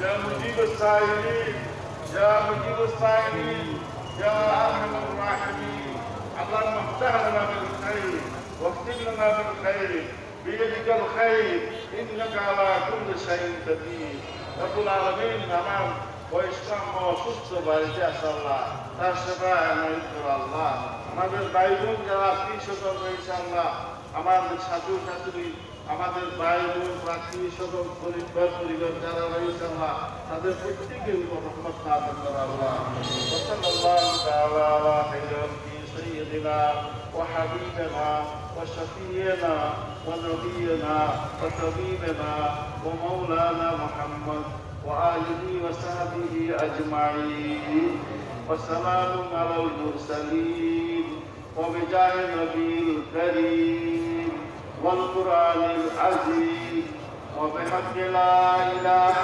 يا مجيب السائلين يا مجيب السائلين يا ارحم الراحمين اللهم افتح لنا بالخير واختم لنا بالخير بيدك الخير انك على كل شيء قدير رب العالمين امام وإسلام অসুস্থ বাড়িতে আছে আল্লাহ তার সেবায় আমি আল্লাহ আমাদের ভাই বোন যারা আত্মীয় স্বজন রয়েছে আল্লাহ আমাদের সাধু শাশুড়ি আমাদের ভাই বোন আত্মীয় স্বজন পরিবার পরিবার যারা রয়েছে আল্লাহ তাদের প্রত্যেকের উপর রহমত নাজিল করো আল্লাহ وصلى الله تعالى على خير سيدنا وحبيبنا وشفينا ونبينا وطبيبنا ومولانا محمد وآله وصحبه أجمعين وسلام على المرسلين وبجاه النبي الكريم والقرآن العزيز وبحق لا إله